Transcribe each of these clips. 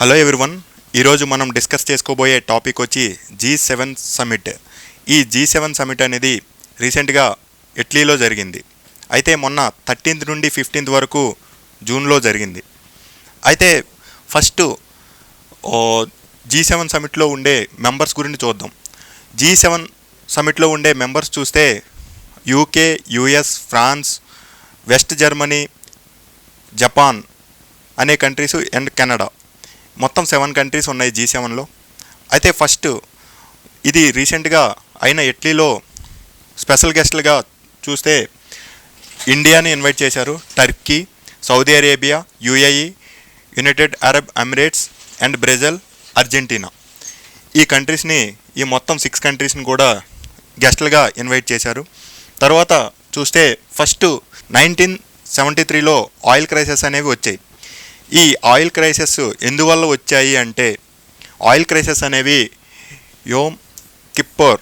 Hello everyone ఈరోజు మనం discuss చేసుకోబోయే టాపిక్ వచ్చి జీ సెవెన్ సమిట్ ఈ జీ సెవెన్ సమిట్ అనేది రీసెంట్గా ఇటలీలో జరిగింది. అయితే మొన్న థర్టీన్త్ నుండి ఫిఫ్టీన్త్ వరకు జూన్లో జరిగింది. అయితే ఫస్ట్ జీ సెవెన్ సమిట్లో ఉండే మెంబర్స్ గురించి చూద్దాం. జీ సెవెన్ సమిట్లో ఉండే మెంబర్స్ చూస్తే UK US France West Germany Japan అనే కంట్రీస్ అండ్ కెనడా మొత్తం సెవెన్ కంట్రీస్ ఉన్నాయి జీ సెవెన్లో. అయితే ఫస్ట్ ఇది రీసెంట్గా అయిన ఇటలీలో స్పెషల్ గెస్ట్లుగా చూస్తే ఇండియాని ఇన్వైట్ చేశారు. Turkey Saudi Arabia UAE United Arab Emirates and Brazil Argentina. ఈ కంట్రీస్ని ఈ మొత్తం సిక్స్ కంట్రీస్ని కూడా గెస్ట్లుగా ఇన్వైట్ చేశారు. తర్వాత చూస్తే ఫస్ట్ నైన్టీన్ సెవెంటీ త్రీలో ఆయిల్ క్రైసిస్ అనేవి వచ్చాయి. ఈ ఆయిల్ క్రైసిస్ ఎందువల్ల వచ్చాయి అంటే ఆయిల్ క్రైసిస్ అనేవి యోమ్ కిప్పర్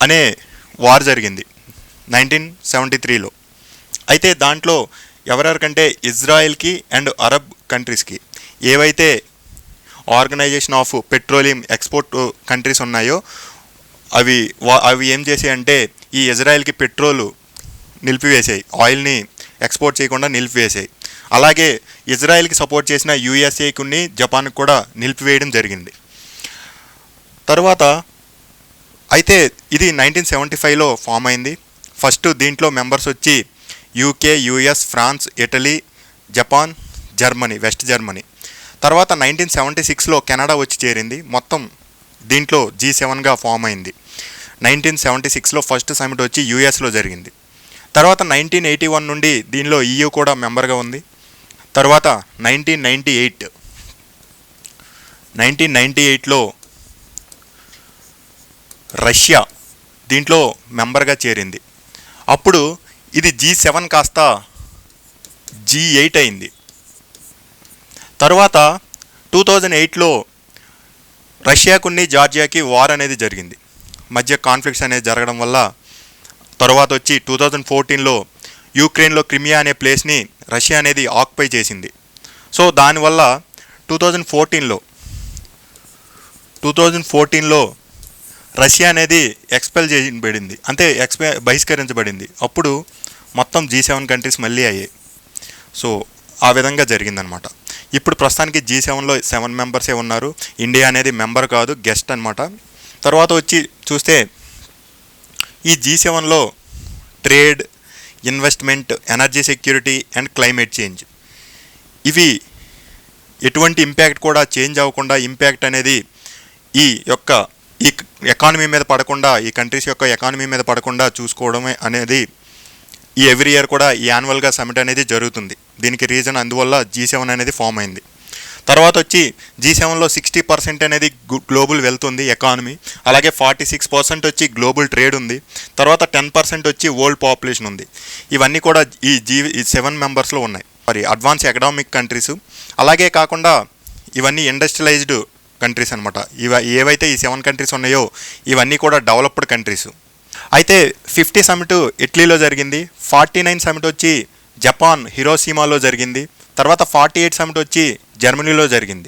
అనే వార్ జరిగింది నైన్టీన్ సెవెంటీ త్రీలో. అయితే దాంట్లో ఎవరెవరికంటే ఇజ్రాయెల్కి అండ్ అరబ్ కంట్రీస్కి ఏవైతే organisation of petroleum export countries ఉన్నాయో అవి వా అవి ఏం చేసాయంటే ఈ ఇజ్రాయెల్కి పెట్రోలు నిలిపివేసాయి ఆయిల్ని ఎక్స్పోర్ట్ చేయకుండా నిలిపివేసాయి అలాగే ఇజ్రాయెల్కి సపోర్ట్ చేసిన యూఎస్ఏకి జపాన్కి కూడా నిలిపివేయడం జరిగింది. తర్వాత అయితే ఇది నైన్టీన్ సెవెంటీ ఫైవ్లో ఫామ్ అయింది. ఫస్ట్ దీంట్లో మెంబర్స్ వచ్చి UK US France Italy Japan Germany West Germany. తర్వాత నైన్టీన్ సెవెంటీ సిక్స్లో కెనడా వచ్చి చేరింది. మొత్తం దీంట్లో జీ సెవెన్గా ఫామ్ అయింది. నైన్టీన్ సెవెంటీ సిక్స్లో ఫస్ట్ సమిట్ వచ్చి యూఎస్లో జరిగింది. తర్వాత నైన్టీన్ ఎయిటీ వన్ నుండి దీనిలో ఈయూ కూడా మెంబర్గా ఉంది. తర్వాత nineteen ninety eight. Nineteen ninety ఎయిట్లో రష్యా దీంట్లో మెంబర్గా చేరింది. అప్పుడు ఇది జీ సెవెన్ కాస్త జీ ఎయిట్ అయింది. తర్వాత టూ థౌజండ్ ఎయిట్లో రష్యాకుని జార్జియాకి వార్ అనేది జరిగింది. మధ్య కాన్ఫ్లిక్ట్స్ అనేది జరగడం వల్ల తర్వాత వచ్చి టూ థౌజండ్ ఫోర్టీన్లో యూక్రెయిన్లో క్రిమియా అనే ప్లేస్ని రష్యా అనేది ఆక్యుపై చేసింది. సో దానివల్ల టూ థౌజండ్ ఫోర్టీన్లో టూ థౌజండ్ ఫోర్టీన్లో రష్యా అనేది ఎక్స్పెల్ చేయబడింది. అంటే ఎక్స్పె బహిష్కరించబడింది. అప్పుడు మొత్తం జీ సెవెన్ కంట్రీస్ మళ్ళీ అయ్యాయి. సో ఆ విధంగా జరిగిందనమాట ఇప్పుడు ప్రస్తుతానికి జీ సెవెన్లో సెవెన్ మెంబర్సే ఉన్నారు? ఇండియా అనేది మెంబర్ కాదు గెస్ట్ అనమాట తర్వాత వచ్చి చూస్తే ఈ జీ సెవెన్లో trade investment energy security and climate change. ఇవి ఎటువంటి ఇంపాక్ట్ కూడా చేంజ్ అవ్వకుండా ఇంపాక్ట్ అనేది ఈ యొక్క ఈ ఎకానమీ మీద పడకుండా ఈ కంట్రీస్ యొక్క ఎకానమీ మీద పడకుండా చూసుకోవడమే అనేది ఈ ఎవ్రీ ఇయర్ కూడా ఈ యాన్యువల్గా సమిట్ అనేది జరుగుతుంది. దీనికి రీజన్ అందువల్ల జీ సెవెన్ అనేది ఫామ్ అయింది. తర్వాత వచ్చి జీ సెవెన్లో సిక్స్టీ పర్సెంట్ అనేది గ్లోబల్ వెళ్తుంది ఎకానమీ. అలాగే ఫార్టీ సిక్స్ పర్సెంట్ వచ్చి గ్లోబల్ ట్రేడ్ ఉంది. తర్వాత టెన్ పర్సెంట్ వచ్చి వరల్డ్ పాపులేషన్ ఉంది. ఇవన్నీ కూడా ఈ జీ ఈ సెవెన్ మెంబర్స్లో ఉన్నాయి. మరి అడ్వాన్స్ ఎకనామిక్ కంట్రీస్. అలాగే కాకుండా ఇవన్నీ ఇండస్ట్రియలైజ్డ్ కంట్రీస్ అనమాట ఇవ ఏవైతే ఈ సెవెన్ కంట్రీస్ ఉన్నాయో ఇవన్నీ కూడా డెవలప్డ్ కంట్రీస్. అయితే ఫిఫ్టీ సమిట్ ఇటలీలో జరిగింది. ఫార్టీ నైన్ సమిట్ వచ్చి జపాన్ హిరోసీమాలో జరిగింది. తర్వాత ఫార్టీ ఎయిట్ సమిట్ వచ్చి జర్మనీలో జరిగింది.